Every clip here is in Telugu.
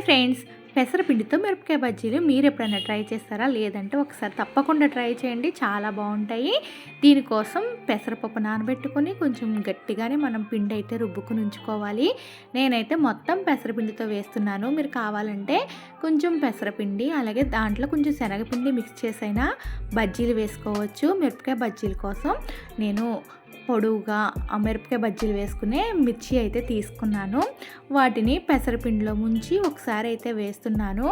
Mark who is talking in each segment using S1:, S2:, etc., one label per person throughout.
S1: Hi friends. పెసరపిండితో మిరపకాయ బజ్జీలు మీరు ఎప్పుడైనా ట్రై చేస్తారా? లేదంటే ఒకసారి తప్పకుండా ట్రై చేయండి. చాలా బాగుంటాయి. దీనికోసం పెసరపప్పు నానబెట్టుకొని కొంచెం గట్టిగానే మనం పిండి అయితే రుబ్బుకుని ఉంచుకోవాలి. నేనైతే మొత్తం పెసరపిండితో వేస్తున్నాను. మీరు కావాలంటే కొంచెం పెసరపిండి అలాగే దాంట్లో కొంచెం శనగపిండి మిక్స్ చేసైనా బజ్జీలు వేసుకోవచ్చు. మిరపకాయ బజ్జీల కోసం నేను పొడవుగా మిరపకాయ బజ్జీలు వేసుకునే మిర్చి అయితే తీసుకున్నాను. వాటిని పెసరపిండిలో ముంచి ఒకసారి అయితే వేస్తున్నాను.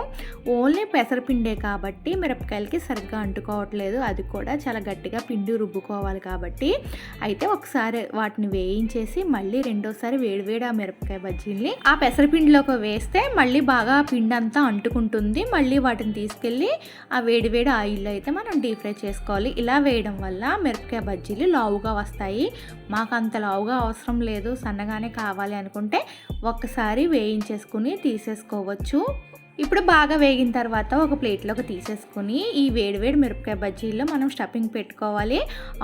S1: ఓన్లీ పెసరపిండే కాబట్టి మిరపకాయలకి సరిగ్గా అంటుకోవట్లేదు. అది కూడా చాలా గట్టిగా పిండి రుబ్బుకోవాలి కాబట్టి. అయితే ఒకసారి వాటిని వేయించేసి మళ్ళీ రెండోసారి వేడివేడి ఆ మిరపకాయ బజ్జీల్ని ఆ పెసరపిండిలోకి వేస్తే మళ్ళీ బాగా పిండి అంతా అంటుకుంటుంది. మళ్ళీ వాటిని తీసుకెళ్ళి ఆ వేడివేడి ఆయిల్లో అయితే మనం డీప్ ఫ్రై చేసుకోవాలి. ఇలా వేయడం వల్ల మిరపకాయ బజ్జీలు లావుగా వస్తాయి. మాకు అంత లావుగా అవసరం లేదు. సన్నగానే కావాలి అనుకుంటే ఒక్కసారి వేయించేసుకుని తీసేసుకోవచ్చు. ఇప్పుడు బాగా వేగిన తర్వాత ఒక ప్లేట్లోకి తీసేసుకుని ఈ వేడివేడి మిరపకాయ బజ్జీల్లో మనం స్టఫింగ్ పెట్టుకోవాలి.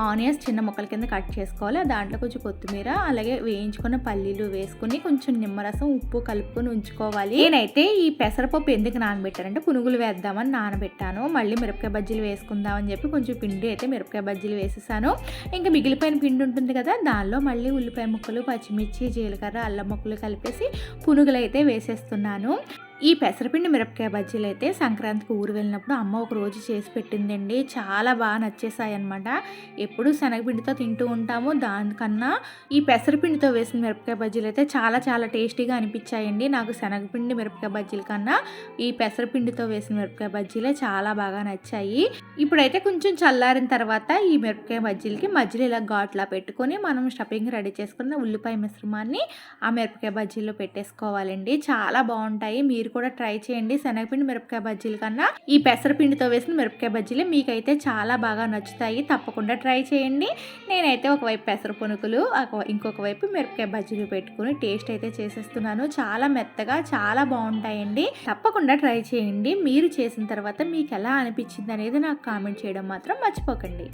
S1: ఆనియన్స్ చిన్న ముక్కల కింద కట్ చేసుకోవాలి. దాంట్లో కొంచెం కొత్తిమీర అలాగే వేయించుకున్న పల్లీలు వేసుకుని కొంచెం నిమ్మరసం ఉప్పు కలుపుకొని ఉంచుకోవాలి. నేనైతే ఈ పెసరపప్పు ఎందుకు నానబెట్టానంటే పునుగులు వేద్దామని నానబెట్టాను. మళ్ళీ మిరపకాయ బజ్జీలు వేసుకుందామని చెప్పి కొంచెం పిండి అయితే మిరపకాయ బజ్జీలు వేసేసాను. ఇంకా మిగిలిపోయిన పిండి ఉంటుంది కదా దానిలో మళ్ళీ ఉల్లిపాయ ముక్కలు పచ్చిమిర్చి జీలకర్ర అల్లం ముక్కలు కలిపేసి పునుగులు అయితే వేసేస్తున్నాను. ఈ పెసరపిండి మిరపకాయ బజ్జీలు అయితే సంక్రాంతికి ఊరు వెళ్ళినప్పుడు అమ్మ ఒక రోజు చేసి పెట్టిందండి. చాలా బాగా నచ్చేసాయి అనమాట ఎప్పుడు శనగపిండితో తింటూ ఉంటాము. దానికన్నా ఈ పెసరపిండితో వేసిన మిరపకాయ బజ్జీలు అయితే చాలా చాలా టేస్టీగా అనిపించాయండి. నాకు శనగపిండి మిరపకాయ బజ్జీల కన్నా ఈ పెసరపిండితో వేసిన మిరపకాయ బజ్జీలే చాలా బాగా నచ్చాయి. ఇప్పుడైతే కొంచెం చల్లారిన తర్వాత ఈ మిరపకాయ బజ్జీలకి మధ్యలో ఇలా ఘాట్లా పెట్టుకొని మనం స్టఫింగ్ రెడీ చేసుకున్న ఉల్లిపాయ మిశ్రమాన్ని ఆ మిరపకాయ బజ్జీలో పెట్టేసుకోవాలండి. చాలా బాగుంటాయి. మీరు మీరు కూడా ట్రై చేయండి. శనగపిండి మిరపకాయ బజ్జీల కన్నా ఈ పెసరపిండితో వేసిన మిరపకాయ బజ్జీలు మీకైతే చాలా బాగా నచ్చుతాయి. తప్పకుండా ట్రై చేయండి. నేనైతే ఒకవైపు పెసర పునుకులు ఇంకొక వైపు మిరపకాయ బజ్జీలు పెట్టుకుని టేస్ట్ అయితే చేసేస్తున్నాను. చాలా మెత్తగా చాలా బాగుంటాయండి. తప్పకుండా ట్రై చేయండి. మీరు చేసిన తర్వాత మీకు ఎలా అనిపించింది అనేది నాకు కామెంట్ చేయడం మాత్రం మర్చిపోకండి.